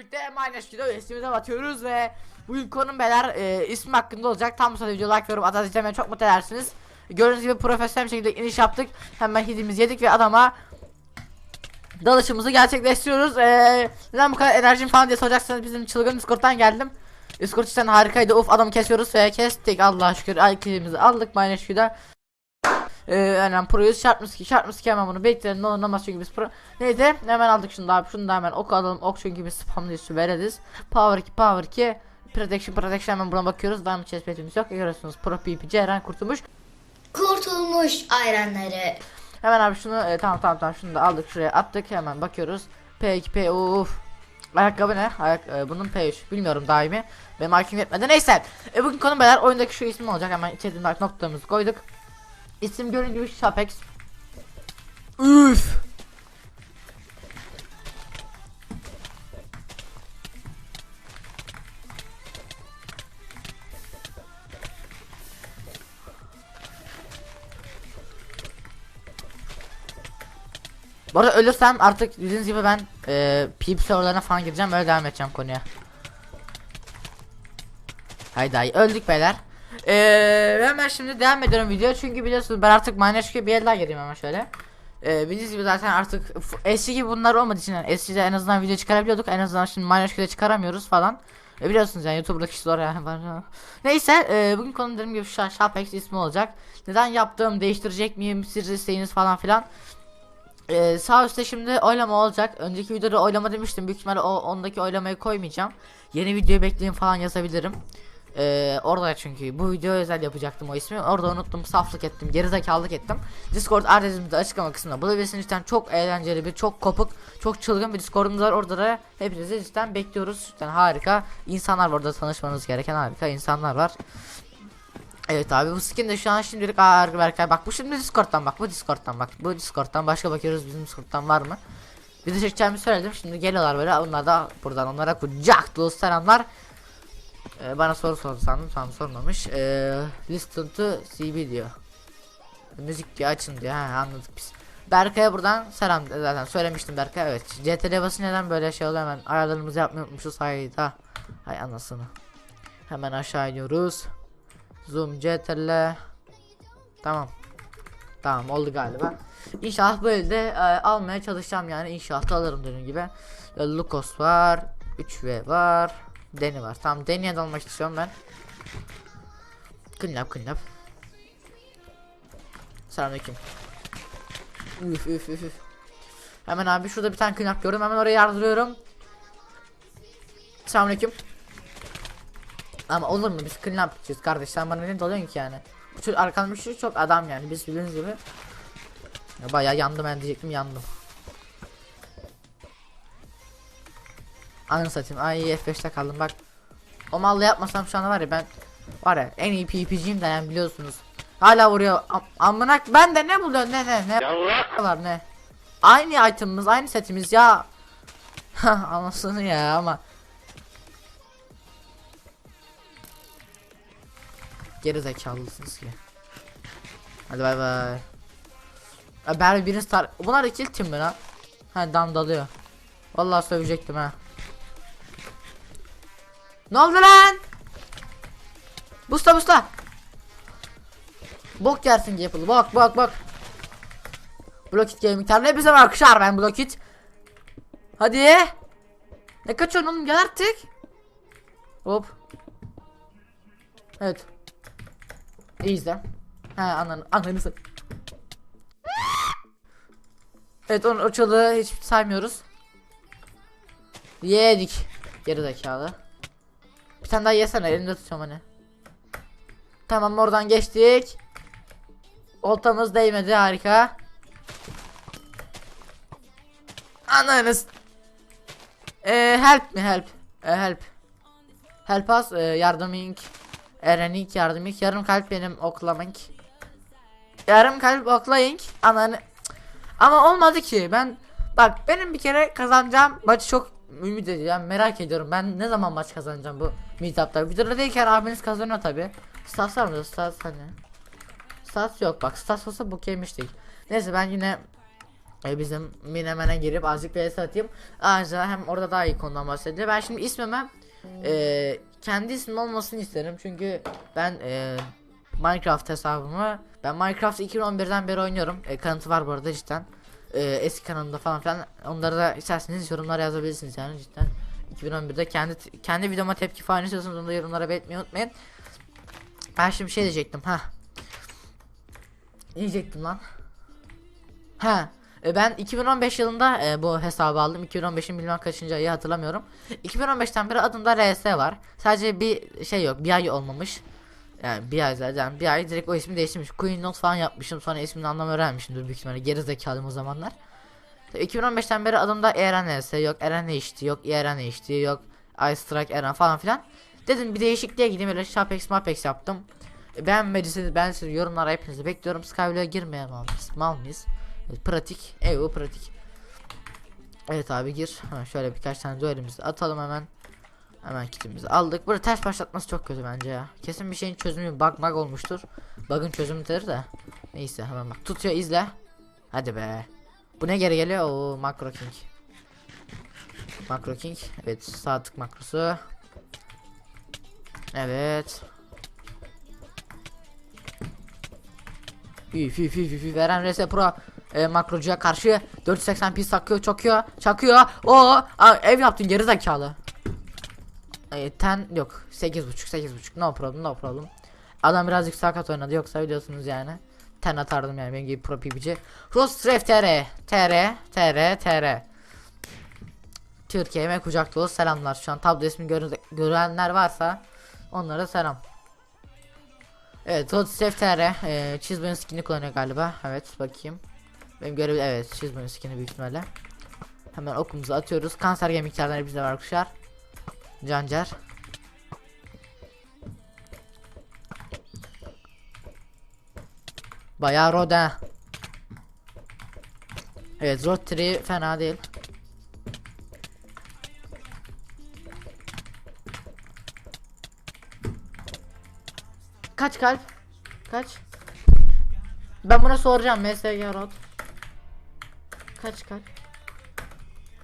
birlikte Minecraft video ismimize batıyoruz ve bugün konum beyler e, ismi hakkında olacak. Tam sonra video like yorum atar izlemeye çok mutlu edersiniz. Gördüğünüz gibi profesyonel bir şekilde iniş yaptık. Hemen hidimizi yedik ve adama dalışımızı gerçekleştiriyoruz. E, neden bu kadar enerjim falan diye soracaksanız bizim çılgın Discord'dan geldim. Discord cidden harikaydı. Uf adamı kesiyoruz ve kestik. Allah'a şükür IQ'mizi aldık Minecraft videoda. Ee, pro'yuz şart mısın ki mısın ki hemen bunu bekleyelim ne olur ne olmaz çünkü biz pro neydi hemen aldık şunu da abi şunu da hemen ok alalım ok çünkü biz spamlı üstü veririz power 2 power 2 protection protection hemen buna bakıyoruz var mı chestplate'imiz yok görüyorsunuz pro pp Ceren kurtulmuş Kurtulmuş ayranları. hemen abi şunu e, tamam tamam tamam şunu da aldık şuraya attık hemen bakıyoruz p2 p uf Ayakkabı ne? Ayak, e, bunun P3 bilmiyorum daimi. Benim IQ'm yetmedi. Neyse. E, bugün konu beyler oyundaki şu ismi olacak. Hemen içerisinde noktamızı koyduk. İsim gibi Shapex. Üf. Bu arada ölürsem artık bildiğiniz gibi ben e, peep serverlarına falan gireceğim öyle devam edeceğim konuya. Haydi haydi öldük beyler. Eee hemen şimdi devam ediyorum video çünkü biliyorsunuz ben artık Minecraft'a bir yer daha gireyim hemen şöyle. Eee bildiğiniz gibi zaten artık eski gibi bunlar olmadığı için yani eskiden en azından video çıkarabiliyorduk en azından şimdi Minecraft'ta çıkaramıyoruz falan. E biliyorsunuz yani YouTube'daki zor yani. bana- Neyse eee bugün konu dediğim gibi Sha- Shapex ismi olacak. Neden yaptığım değiştirecek miyim siz isteğiniz falan filan. Ee, sağ üstte şimdi oylama olacak. Önceki videoda oylama demiştim. Büyük ihtimalle o ondaki oylamayı koymayacağım. Yeni videoyu bekleyin falan yazabilirim. Ee, orada çünkü bu video özel yapacaktım o ismi. Orada unuttum, saflık ettim, gerizekalılık ettim. Discord adresimizde açıklama kısmında bulabilirsiniz. Cidden çok eğlenceli bir, çok kopuk, çok çılgın bir Discord'umuz var. Orada da hepinizi cidden bekliyoruz. Cidden harika insanlar var orada tanışmanız gereken harika insanlar var. Evet abi bu skin de şu an şimdilik ağır Berkay bak bu şimdi Discord'dan bak bu Discord'dan bak bu Discord'dan başka bakıyoruz bizim Discord'dan var mı? Bir de çekeceğimi söyledim şimdi geliyorlar böyle onlar da buradan onlara kucak dolu selamlar. Ee, bana soru sordu sandım tam sormamış. Ee, listen to CB diyor. Müzik diyor açın diyor ha anladık biz. Berkay'a buradan selam zaten söylemiştim Berkay evet. CTRL bası neden böyle şey oluyor hemen ayarlarımızı yapmayı unutmuşuz hayda. Hay anasını. Hemen aşağı iniyoruz. Zoom CTRL Tamam Tamam oldu galiba İnşallah böyle de e, almaya çalışacağım yani inşallah alırım dediğim gibi e, Lukos var 3V var Deni var. Tamam Deni'ye de almak istiyorum ben. Clean up Selamünaleyküm. Üf üf üf Hemen abi şurada bir tane clean up gördüm. Hemen oraya yardırıyorum. Selamünaleyküm. Ama olur mu? Biz clean up yapacağız kardeş. Sen bana ne dalıyorsun ki yani? Çocuk arkamda şu çok adam yani. Biz bildiğiniz gibi. Ya Bayağı yandım ben diyecektim yandım Anı satayım ay F5'te kaldım bak O mallı yapmasam şu anda var ya ben Var ya en iyi PvP'ciyim de yani biliyorsunuz Hala vuruyor Am amına ben de ne buluyor ne ne ne var ne Aynı itemimiz aynı setimiz ya Anasını ya ama Geri zekalısınız ki. Hadi bay bay. Ben birini star... Bunlar ikili tim mi lan? Ha dam dalıyor. Vallahi sövecektim ha. Ne oldu lan? Busta busta. Bok yersin Gapple. Bak bak bak. Blokit Gaming tabi bize arkadaşlar ben Blokit. Hadi. Ne kaçıyorsun oğlum gel artık. Hop. Evet. İyi izle. Ha ananı ananı Evet onu o çalığı hiç saymıyoruz. Yedik. Geri zekalı. Bir tane daha yesene elimde tutuyorum hani. Tamam oradan geçtik. Oltamız değmedi harika. Ananız. Ee, help mi help? Ee, help. Help us e, yardıming. Erenik yardıming yarım kalp benim oklamak. Yarım kalp oklaying ananı. Ama olmadı ki ben bak benim bir kere kazanacağım maçı çok ümit ediyorum merak ediyorum ben ne zaman maç kazanacağım bu meetup'ta videoda değilken abiniz kazanıyor tabi stats var mı stats hani stats yok bak stats olsa bu yemiştik neyse ben yine e, bizim Minemen'e girip azıcık bir atayım. Ayrıca hem orada daha iyi konudan bahsediyor. Ben şimdi ismime e, kendi ismim olmasını isterim. Çünkü ben e, Minecraft hesabımı ben Minecraft 2011'den beri oynuyorum. E, kanıtı var bu arada cidden. E, eski kanalımda falan filan. Onları da isterseniz yorumlara yazabilirsiniz yani cidden. 2011'de kendi kendi videoma tepki falan istiyorsanız onu da yorumlara belirtmeyi unutmayın. Ben şimdi şey diyecektim ha. Diyecektim lan? Ha. e, Ben 2015 yılında e, bu hesabı aldım. 2015'in bilmem kaçıncı ayı hatırlamıyorum. 2015'ten beri adımda RS var. Sadece bir şey yok. Bir ay olmamış. Yani bir ay zaten bir ay direkt o ismi değiştirmiş. Queen Note falan yapmışım. Sonra ismini anlam öğrenmişimdir büyük ihtimalle. Geri zekalıyım o zamanlar. 2015'ten beri adımda Eren RS yok. Eren HD yok. Eren HD yok. Ice Strike Eren falan filan. Dedim bir değişikliğe gideyim öyle Shapex Mapex yaptım. E, Beğenmediyseniz ben sizi yorumlara hepinizi bekliyorum. Skyblock'a girmeyen mal mıyız? Mal mıyız? Evet, pratik. Evet o pratik. Evet abi gir. Hemen şöyle birkaç tane duelimizi atalım hemen. Hemen kitimizi aldık. Burada ters başlatması çok kötü bence ya. Kesin bir şeyin çözümü bug bug olmuştur. Bug'ın çözümüdür de. Neyse hemen bak. Tutuyor izle. Hadi be. Bu ne geri geliyor? Oo Macro King. Macro King. Evet sağ tık makrosu. Evet. Üf üf üf üf veren RS Pro e, makrocuya karşı 480 pis takıyor çakıyor çakıyor o a, ev yaptın geri zekalı e, ten yok 8.5 8.5 no problem no problem. Adam birazcık sakat oynadı yoksa biliyorsunuz yani. Ten atardım yani benim gibi pro PBC Rostref TR TR TR TR Türkiye'me kucak dolu selamlar. Şu an tablo ismi görü- görenler varsa onlara selam. Evet Rostref TR e, Cheeseburger skin'i kullanıyor galiba. Evet bakayım. Benim görev evet Cheeseburger skin'i büyük ihtimalle. Hemen okumuzu atıyoruz. Kanser gemiklerden bizde var kuşar Cancer Bayağı roda. Evet Rotary fena değil. Kaç kalp? Kaç? Ben buna soracağım MSG Rot. Kaç kalp?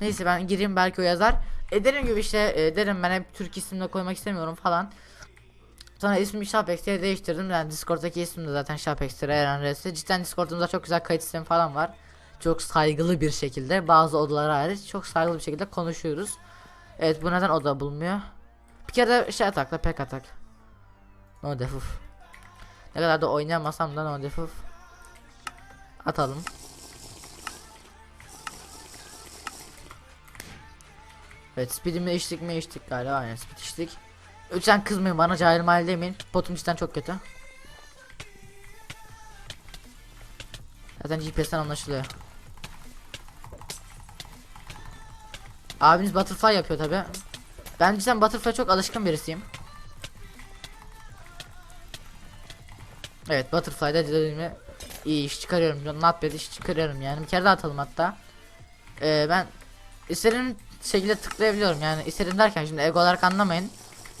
Neyse ben gireyim belki o yazar. E dediğim gibi işte e, derim ben hep Türk isimle koymak istemiyorum falan. Sonra ismimi Shapex diye değiştirdim. Yani Discord'daki ismim de zaten Shapex'tir Eren Resi. Cidden Discord'umuzda çok güzel kayıt sistemi falan var. Çok saygılı bir şekilde bazı odalara hariç çok saygılı bir şekilde konuşuyoruz. Evet bu neden oda bulmuyor? Bir kere de şey atakla pek atak. No defuf. Ne kadar da oynayamasam da no defuf. Atalım. Evet speed'imi içtik mi içtik galiba aynen speed içtik. Lütfen kızmayın bana cahil mal demeyin. Potum cidden çok kötü. Zaten GPS'ten anlaşılıyor. Abiniz butterfly yapıyor tabi. Ben cidden butterfly çok alışkın birisiyim. Evet butterfly'da dediğimi iyi iş çıkarıyorum. Not bad iş çıkarıyorum yani. Bir kere daha atalım hatta. Ee, ben istediğim şekilde tıklayabiliyorum yani istediğim derken şimdi ego olarak anlamayın.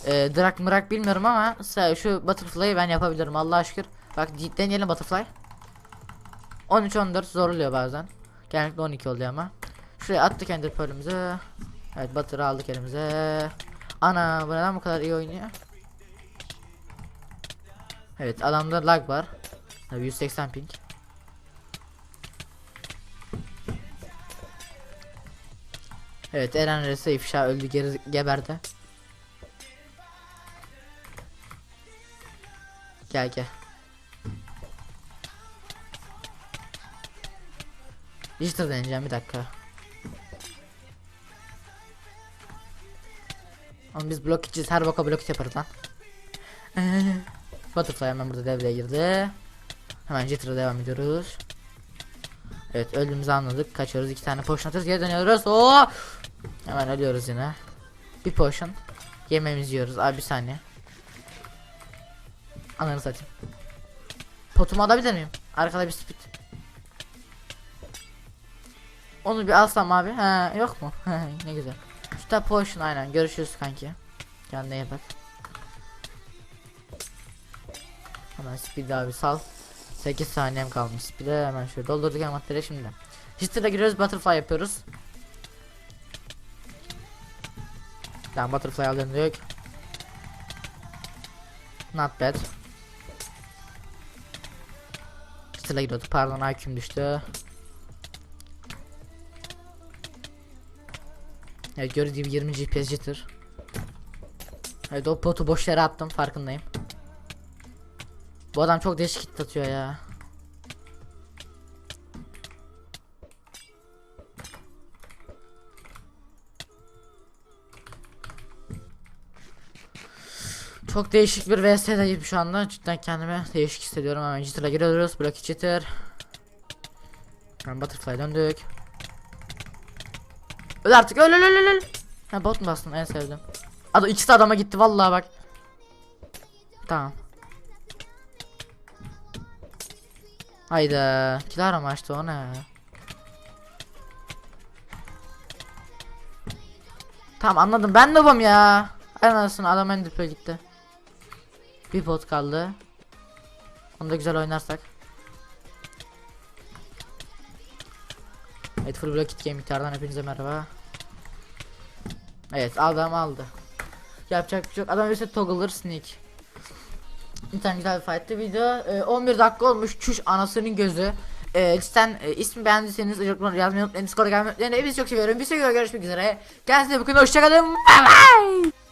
Ee, drag mırak bilmiyorum ama şu butterfly'ı ben yapabilirim Allah'a şükür. Bak deneyelim butterfly. 13 14 zorluyor bazen. Genellikle 12 oluyor ama. Şuraya attık ender pearl'ümüzü. Evet butter'ı aldık elimize. Ana bu neden bu kadar iyi oynuyor? Evet adamda lag var. Tabii 180 ping. Evet Eren Rese ifşa öldü geri geberdi. Gel gel. Digital deneyeceğim bir dakika. Ama biz blok içeceğiz her boka blok yaparız lan. Butterfly hemen burada devreye girdi. Hemen Jitter'a devam ediyoruz. Evet öldüğümüzü anladık. Kaçıyoruz iki tane potion atıyoruz geri dönüyoruz. Oo! Hemen ölüyoruz yine. Bir potion. Yemeğimizi yiyoruz. Abi bir saniye. Ananı satayım. Potumu alabilir miyim? Arkada bir speed. Onu bir alsam abi. Ha yok mu? ne güzel. Şu potion aynen. Görüşürüz kanki. Kendine iyi bak. Hemen speed abi sal. 8 saniyem kalmış speed'e hemen şöyle doldurduk envantere şimdi. Jitter'la giriyoruz butterfly yapıyoruz. Tamam butterfly döndük. Not bad. Jitter'la giriyorduk pardon IQ'm düştü. Evet gördüğünüz gibi 20 GPS jitter. Evet o potu boş yere attım farkındayım. Bu adam çok değişik hit atıyor ya. Çok değişik bir VS'deyim şu anda. Cidden kendime değişik hissediyorum. Hemen Jitter'a giriyoruz. Blocky Jitter. Hemen Butterfly döndük. Öl artık öl öl öl öl. Ha bot mu bastın en sevdim. Adam ikisi adama gitti vallahi bak. Tamam. Hayda. Kilara mı açtı o ne? Tamam anladım ben noobum ya. Anasını adam en dipe gitti. Bir bot kaldı. Onu da güzel oynarsak. Evet full block game gitardan hepinize merhaba. Evet adam aldı. Yapacak bir şey yok. Adam ise toggler sneak. Tane güzel bir fight'tı video. Ee, 11 dakika olmuş. Çüş anasının gözü. Ee, cidden e, ismi beğendiyseniz ıcıklarını yazmayı unutmayın. Discord'a gelmeyi unutmayın. Hepinizi çok seviyorum. Bir sonraki videoda görüşmek üzere. Kendinize bakın. Hoşçakalın. Bye bye.